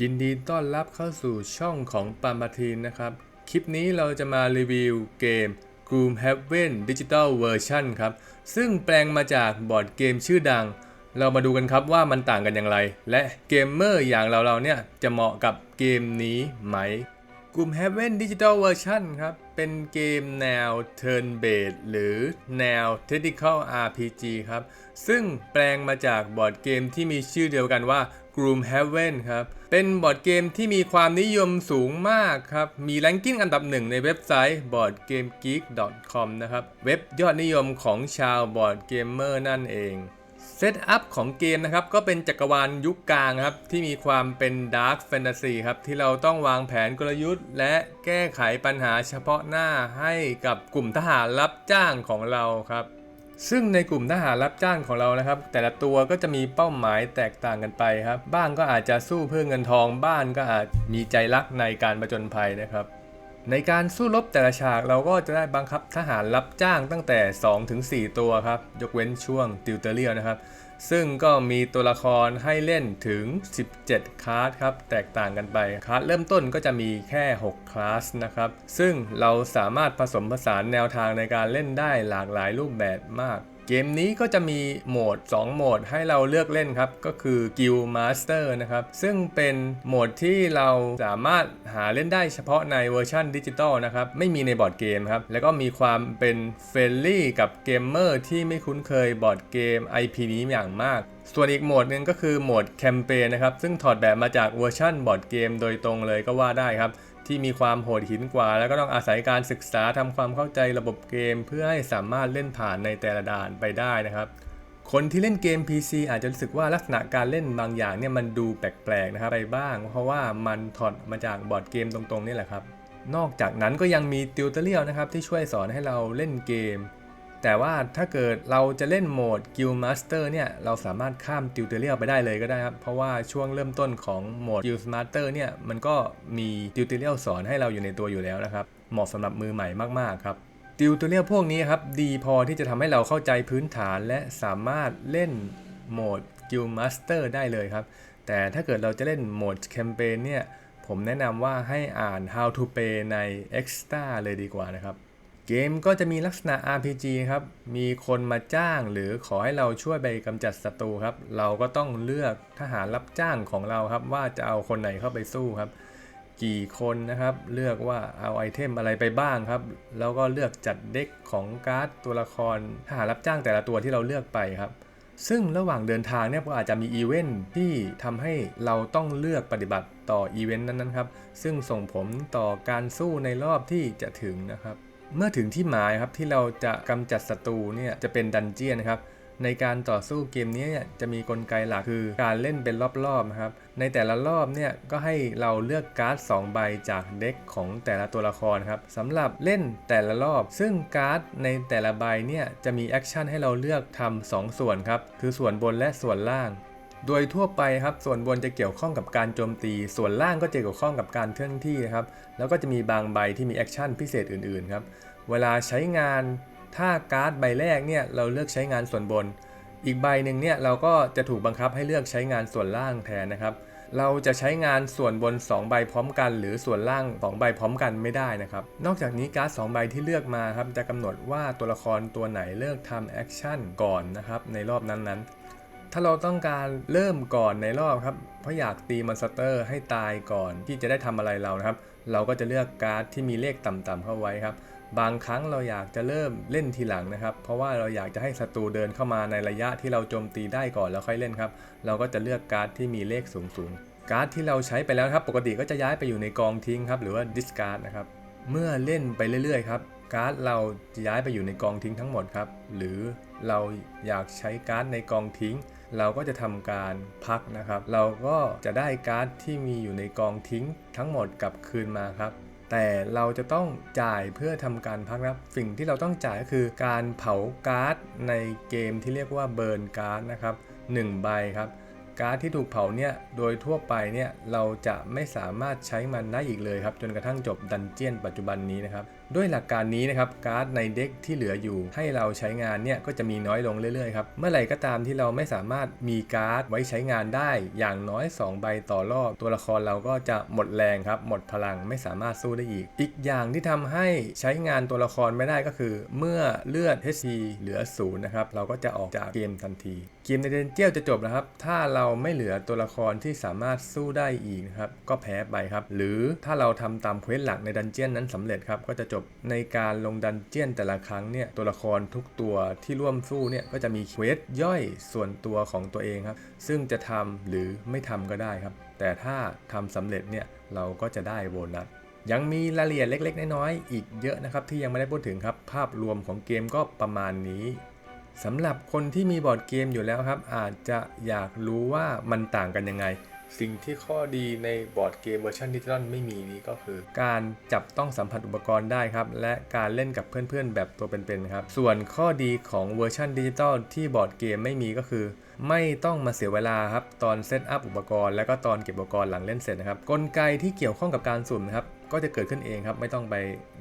ยินดีต้อนรับเข้าสู่ช่องของปามาทีนนะครับ คลิปนี้เราจะมารีวิวเกม Gloomhaven Digital Version ครับ ซึ่งแปลงมาจากบอร์ดเกมชื่อดัง เรามาดูกันครับว่ามันต่างกันอย่างไร และเกมเมอร์อย่างเราๆเนี่ย จะเหมาะกับเกมนี้ไหม Gloomhaven Digital Version ครับ เป็นเกมแนว Turn Based หรือแนว Tactical RPG ครับ ซึ่งแปลงมาจากบอร์ดเกมที่มีชื่อเดียวกันว่า Gloomhaven ครับ เป็นบอร์ดเกมที่มีความนิยมสูงมากครับ มีแรงกิ้งอันดับหนึ่งในเว็บไซต์ boardgamegeek.com นะครับ เว็บยอดนิยมของชาวบอร์ดเกมเมอร์นั่นเองเซตอัพของเกมนะครับก็เป็นจักรวาลยุคกลางครับ ที่มีความเป็นดาร์ f แฟนตาซีครับ ที่เราต้องวางแผนกลยุทธ์ และแก้ไขปัญหาเฉพาะหน้าให้กับกลุ่มทหารรับจ้างของเราครับ ซึ่งในกลุ่มทหารรับจ้างของเรานะครับ แต่ละตัวก็จะมีเป้าหมายแตกต่างกันไปครับ บ้างก็อาจจะสู้เพื่อเงินทอง บ้านก็อาจมีใจรักในการประจนภัยนะครับ ในการสู้รบแต่ละฉากเราก็จะได้บังคับทหารรับจ้างตั้งแต่ 2-4ถึง4ตัวครับ ยกเว้นช่วงติวเตอร์เรียนะครับ ซึ่งก็มีตัวละครให้เล่นถึง 17 คลาสครับ แตกต่างกันไป คลาสเริ่มต้นก็จะมีแค่ 6 คลาสนะครับ ซึ่งเราสามารถผสมผสานแนวทางในการเล่นได้หลากหลายรูปแบบมาก เกมนี้ก็จะมีโหมด 2 โหมดให้เราเลือกเล่นครับ ก็คือ Guild Master นะครับ ซึ่งเป็นโหมดที่เราสามารถหาเล่นได้เฉพาะในเวอร์ชันดิจิตอลนะครับ ไม่มีในบอร์ดเกมครับ แล้วก็มีความเป็นเฟรนลี่กับเกมเมอร์ที่ไม่คุ้นเคยบอร์ดเกม IP นี้อย่างมากส่วนอีกโหมดหนึ่งก็คือโหมดแคมเปญนะครับ ซึ่งถอดแบบมาจากเวอร์ชันบอร์ดเกมโดยตรงเลยก็ว่าได้ครับ ที่มีความโหดหินกว่า แล้วก็ต้องอาศัยการศึกษาทำความเข้าใจระบบเกม เพื่อให้สามารถเล่นผ่านในแต่ละด่านไปได้นะครับ คนที่เล่นเกม PC อาจจะรู้สึกว่าลักษณะการเล่นบางอย่างเนี่ยมันดูแปลกๆนะครับไปบ้าง เพราะว่ามันถอดมาจากบอร์ดเกมตรงๆนี่แหละครับ นอกจากนั้นก็ยังมีติวเตอร์เรียลนะครับที่ช่วยสอนให้เราเล่นเกม แต่ว่าถ้าเกิดเราจะเล่นโหมด Guild Master เนี่ย เราสามารถข้ามติวเตอร์เรียลไปได้เลยก็ได้ครับ เพราะว่าช่วงเริ่มต้นของโหมด Guild Master เนี่ย มันก็มีติวเตอร์เรียลสอนให้เราอยู่ในตัวอยู่แล้วนะครับ เหมาะสำหรับมือใหม่มาก ๆ ครับติวเตอร์เรียลพวกนี้ครับ ดีพอที่จะทำให้เราเข้าใจพื้นฐานและสามารถเล่นโหมด Guild Master ได้เลยครับ แต่ถ้าเกิดเราจะเล่นโหมดแคมเปญเนี่ย ผมแนะนำว่าให้อ่าน How to Play ใน Extra เลยดีกว่านะครับ กมก็จะมีลักษณะ RPG ครับ มีคนมาจ้างหรือขอให้เราช่วยไปกำจัดศัตรูครับ เราก็ต้องเลือกทหารรับจ้างของเราครับ ว่าจะเอาคนไหนเข้าไปสู้ครับ กี่คนนะครับ เลือกว่าเอาไอเทมอะไรไปบ้างครับ แล้วก็เลือกจัดเด็กของการ์ดตัวละครทหารรับจ้างแต่ละตัวที่เราเลือกไปครับ ซึ่งระหว่างเดินทางเนี่ยก็อาจจะมีอีเวนท์ที่ทำให้เราต้องเลือกปฏิบัติต่ออีเวนต์นั้นๆครับ ซึ่งส่งผลต่อการสู้ในรอบที่จะถึงนะครับ เมื่อถึงที่หมายครับที่เราจะกำจัดศัตรูเนี่ยจะเป็นดันเจียนนะครับในการต่อสู้เกมนี้จะมีกลไกหลักคือการเล่นเป็นรอบๆนะครับ ในแต่ละรอบเนี่ยก็ให้เราเลือกการ์ด 2 ใบจากเด็กของแต่ละตัวละครครับสำหรับเล่นแต่ละรอบ ซึ่งการ์ดในแต่ละใบเนี่ยจะมีแอคชั่นให้เราเลือกทำสองส่วนครับ คือส่วนบนและส่วนล่าง โดยทั่วไปครับส่วนบนจะเกี่ยวข้องกับการโจมตี ส่วนล่างก็จะเกี่ยวข้องกับการเคลื่อนที่นะครับแล้วก็จะมีบางใบที่มีแอคชั่นพิเศษอื่นๆครับเวลาใช้งานถ้าการ์ดใบแรกเนี่ยเราเลือกใช้งานส่วนบน อีกใบหนึ่งเนี่ยเราก็จะถูกบังคับให้เลือกใช้งานส่วนล่างแทนนะครับเราจะใช้งานส่วนบน 2 ใบพร้อมกัน หรือส่วนล่าง 2 ใบพร้อมกันไม่ได้นะครับ นอกจากนี้การ์ด2ใบที่เลือกมาครับจะกำหนดว่าตัวละครตัวไหนเลือกทำแอคชั่นก่อนนะครับในรอบนั้นๆ ถ้าเราต้องการเริ่มก่อนในรอบครับ เพราะอยากตีมอนสเตอร์ให้ตายก่อนที่จะได้ทำอะไรเรานะครับ เราก็จะเลือกการ์ดที่มีเลขต่ำๆเข้าไว้ครับ บางครั้งเราอยากจะเริ่มเล่นทีหลังนะครับ เพราะว่าเราอยากจะให้ศัตรูเดินเข้ามาในระยะที่เราโจมตีได้ก่อนแล้วค่อยเล่นครับ เราก็จะเลือกการ์ดที่มีเลขสูงๆ การ์ดที่เราใช้ไปแล้วครับ ปกติก็จะย้ายไปอยู่ในกองทิ้งครับ หรือว่า discard นะครับ เมื่อเล่นไปเรื่อยๆครับการ์ดเราจะย้ายไปอยู่ในกองทิ้งทั้งหมดครับ หรือเราอยากใช้การ์ดในกองทิ้ง เราก็จะทำการพักนะครับ เราก็จะได้การ์ดที่มีอยู่ในกองทิ้งทั้งหมดกลับคืนมาครับแต่เราจะต้องจ่ายเพื่อทำการพักนะครับ สิ่งที่เราต้องจ่ายก็คือการเผาการ์ดในเกมที่เรียกว่าเบิร์นการ์ดนะครับ1ใบครับ การที่ถูกเผาเนี่ยโดยทั่วไปเนี่ยเราจะไม่สามารถใช้มันได้อีกเลยครับจนกระทั่งจบดันเจียนปัจจุบันนี้นะครับด้วยหลักการนี้นะครับการ์ดในเด็กที่เหลืออยู่ ให้เราใช้งานเนี่ยก็จะมีน้อยลงเรื่อยๆครับเมื่อไหร่ก็ตามที่เราไม่สามารถมีการ์ดไว้ใช้งานได้ อย่างน้อย 2 ใบต่อรอบ ตัวละครเราก็จะหมดแรงครับหมดพลังไม่สามารถสู้ได้อีก อีกอย่างที่ทำให้ใช้งานตัวละครไม่ได้ก็คือ เมื่อเลือด HP เหลือศูนย์นะครับเราก็จะออกจากเกมทันที เกมในเดนเจียลจะจบแล้วครับถ้าเราราไม่เหลือตัวละครที่สามารถสู้ได้อีกครับก็แพ้ไปครับ หรือถ้าเราทำตามเควสหลักในดันเจียนนั้นสำเร็จครับก็จะจบในการลงดันเจียนแต่ละครั้งเนี่ยตัวละครทุกตัวที่ร่วมสู้เนี่ยก็จะมีเควสย่อยส่วนตัวของตัวเองครับ ซึ่งจะทำหรือไม่ทำก็ได้ครับ แต่ถ้าทำสำเร็จเนี่ยเราก็จะได้โบนัสยังมีรายละเอียดเล็ก ๆ น้อยๆอีกเยอะนะครับที่ยังไม่ได้พูดถึงครับ ภาพรวมของเกมก็ประมาณนี้ สำหรับคนที่มีบอร์ดเกมอยู่แล้วครับ อาจจะอยากรู้ว่ามันต่างกันยังไง สิ่งที่ข้อดีในบอร์ดเกมเวอร์ชันดิจิตอลไม่มีนี้ก็คือ การจับต้องสัมผัสอุปกรณ์ได้ครับ และการเล่นกับเพื่อนๆ แบบตัวเป็นๆครับ ส่วนข้อดีของเวอร์ชันดิจิตอลที่บอร์ดเกมไม่มีก็คือ ไม่ต้องมาเสียเวลาครับตอนเซตอัพอุปกรณ์แล้วก็ตอนเก็บอุปกรณ์หลังเล่นเสร็จนะครับกลไกที่เกี่ยวข้องกับการสุ่มนะครับก็จะเกิดขึ้นเองครับ ไม่ต้องไป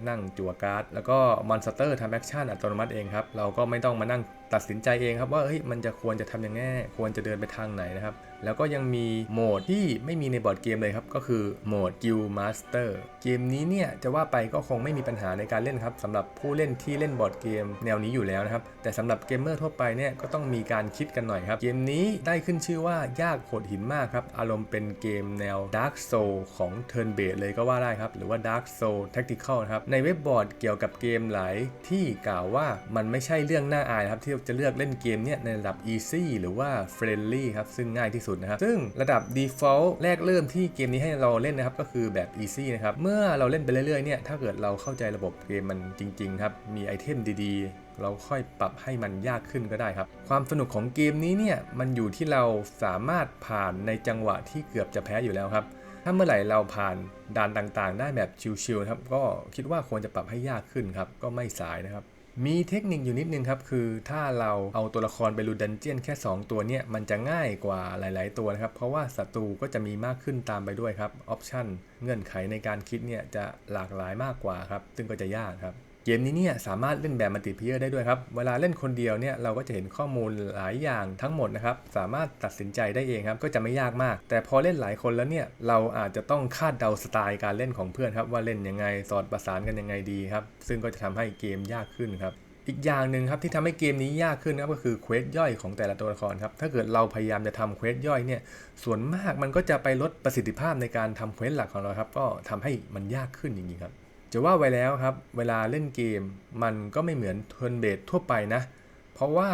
นั่งจั่วการ์ด แล้วก็มอนสเตอร์ทำแอคชั่นอัตโนมัติเองครับ เราก็ไม่ต้องมานั่ง ตัดสินใจเองครับว่าเฮ้ยมันจะควรจะทำยังไงควรจะเดินไปทางไหนนะครับ แล้วก็ยังมีโหมดที่ไม่มีในบอร์ดเกมเลยครับ ก็คือโหมด Guild Master เกมนี้เนี่ยจะว่าไปก็คงไม่มีปัญหาในการเล่นครับสำหรับผู้เล่นที่เล่นบอร์ดเกมแนวนี้อยู่แล้วนะครับ แต่สำหรับเกมเมอร์ทั่วไปเนี่ยก็ต้องมีการคิดกันหน่อยครับ เกมนี้ได้ขึ้นชื่อว่ายากโหดหินมากครับ อารมณ์เป็นเกมแนว Dark Soul ของ Turn Based เลยก็ว่าได้ครับ หรือว่า Dark Soul Tactical นะครับ ในเว็บบอร์ดเกี่ยวกับเกมหลายที่กล่าวว่ามันไม่ใช่เรื่องน่าอายครับที่จะเลือกเล่นเกมเนี่ยในระดับ easy หรือว่า friendly ครับ ซึ่งง่ายที่สุดนะครับ ซึ่งระดับ default แรกเริ่มที่เกมนี้ให้เราเล่นนะครับ ก็คือแบบ easy นะครับ เมื่อเราเล่นไปเรื่อยๆเนี่ย ถ้าเกิดเราเข้าใจระบบเกมมันจริง ๆ ครับ มีไอเทมดีๆ เราค่อยปรับให้มันยากขึ้นก็ได้ครับ ความสนุกของเกมนี้เนี่ย มันอยู่ที่เราสามารถผ่านในจังหวะที่เกือบจะแพ้อยู่แล้วครับถ้าเมื่อไหร่เราผ่านด่านต่างๆ ได้แบบชิวๆครับ ก็คิดว่าควรจะปรับให้ยากขึ้นครับ ก็ไม่สายนะครับ มีเทคนิคอยู่นิดนึงครับ คือถ้าเราเอาตัวละครไปรูดันเจียนแค่ 2 ตัวเนี่ยมันจะง่ายกว่าหลาย ๆ ตัวนะครับ เพราะว่าศัตรูก็จะมีมากขึ้นตามไปด้วยครับออปชันเงื่อนไขในการคิดเนี่ยจะหลากหลายมากกว่าครับ ซึ่งก็จะยากครับ เกมนี้เนี่ยสามารถเล่นแบบมัลติเพเยอร์ได้ด้วยครับ เวลาเล่นคนเดียวเนี่ยเราก็จะเห็นข้อมูลหลายอย่างทั้งหมดนะครับ สามารถตัดสินใจได้เองครับ ก็จะไม่ยากมาก แต่พอเล่นหลายคนแล้วเนี่ยเราอาจจะต้องคาดเดาสไตล์การเล่นของเพื่อนครับ ว่าเล่นยังไงสอดประสานกันยังไงดีครับ ซึ่งก็จะทำให้เกมยากขึ้นครับอีกอย่างหนึ่งครับที่ทำให้เกมนี้ยากขึ้นครับก็คือเควสย่อยของแต่ละตัวละครครับถ้าเกิดเราพยายามจะทำเควสย่อยเนี่ยส่วนมากมันก็จะไปลดประสิทธิภาพในการทำเควสหลักของเราครับก็ทำให้มันยากขึ้นจริงๆครับ จะว่าไว้แล้วครับ เวลาเล่นเกม มันก็ไม่เหมือนเทิร์นเบสทั่วไปนะ เพราะว่า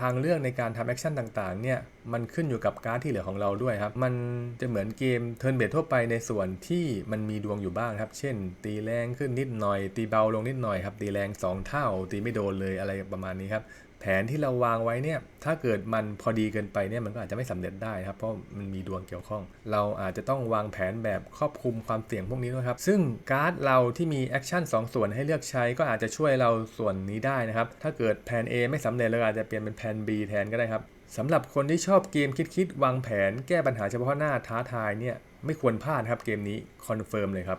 ทางเลือกในการทำแอคชั่นต่างๆเนี่ย มันขึ้นอยู่กับการ์ดที่เหลือของเราด้วยครับ มันจะเหมือนเกมเทิร์นเบสทั่วไปในส่วนที่มันมีดวงอยู่บ้างครับ เช่น ตีแรงขึ้นนิดหน่อย ตีเบาลงนิดหน่อยครับ ตีแรง 2 เท่า ตีไม่โดนเลยอะไรประมาณนี้ครับ แผนที่เราวางไว้เนี่ยถ้าเกิดมันพอดีเกินไปเนี่ยมันก็อาจจะไม่สำเร็จได้ครับเพราะมันมีดวงเกี่ยวข้อง เราอาจจะต้องวางแผนแบบครอบคลุมความเสี่ยงพวกนี้ด้วยครับ ซึ่งการ์ดเราที่มีแอคชั่น2ส่วนให้เลือกใช้ก็อาจจะช่วยเราส่วนนี้ได้นะครับ ถ้าเกิดแผน A ไม่สำเร็จเราอาจจะเปลี่ยนเป็นแผน B แทนก็ได้ครับสำหรับคนที่ชอบเกมคิดๆวางแผน แก้ปัญหาเฉพาะหน้าท้าทายเนี่ยไม่ควรพลาดครับเกมนี้คอนเฟิร์มเลยครับ